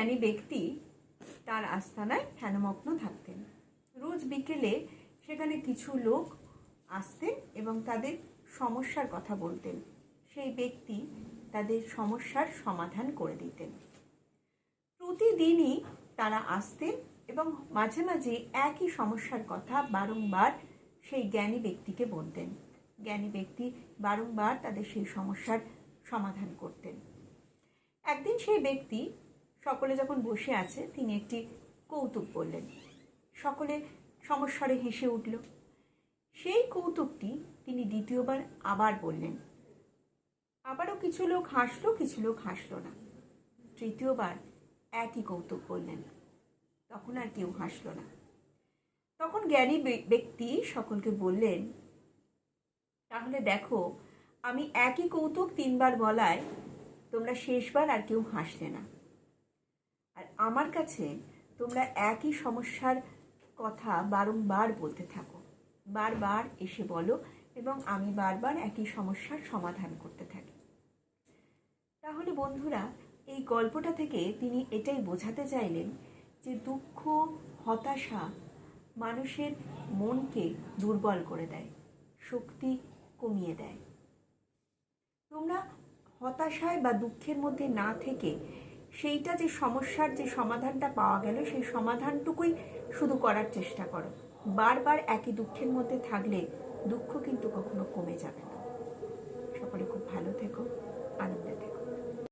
জ্ঞানী ব্যক্তি তার আস্তানায় ধ্যানমগ্ন থাকতেন। রোজ বিকেলে সেখানে কিছু লোক আসতেন এবং তাদের সমস্যার কথা বলতেন। সেই ব্যক্তি তাদের সমস্যার সমাধান করে দিতেন। প্রতিদিনই তারা আসতেন এবং মাঝে মাঝে একই সমস্যার কথা বারংবার সেই জ্ঞানী ব্যক্তিকে বলতেন। জ্ঞানী ব্যক্তি বারংবার তাদের সেই সমস্যার সমাধান করতেন। একদিন সেই ব্যক্তি সকলে যখন বসে আছে, তিনি একটি কৌতুক বললেন। সকলে সমস্যারে হেসে উঠল। সেই কৌতুকটি তিনি দ্বিতীয়বার আবার বললেন। আবারও কিছু লোক হাসলো, কিছু লোক হাসলো না। তৃতীয়বার একই কৌতুক বললেন। তখন আর কেউ হাসলো না। তখন জ্ঞানী ব্যক্তি সকলকে বললেন, তাহলে দেখো, আমি একই কৌতুক তিনবার বলায় তোমরা শেষবার আর কেউ হাসলে না। আমার কাছে তোমরা একই সমস্যার কথা বারংবার বলতে থাকো। বারবার এসে বলো এবং আমি বারবার একই সমস্যার সমাধান করতে থাকি। তাহলে বন্ধুরা, এই গল্পটা থেকে তিনি এটাই বোঝাতে চাইলেন যে দুঃখ, হতাশা মানুষের মনকে দুর্বল করে দেয়, শক্তি কমিয়ে দেয়। তোমরা হতাশায় বা দুঃখের মধ্যে না থেকে সেইটা যে সমস্যার যে সমাধানটা পাওয়া গেল, সেই সমাধানটুকুই শুধু করার চেষ্টা করো। বারবার একই দুঃখের মধ্যে থাকলে দুঃখ কিন্তু কখনো কমে যাবে না।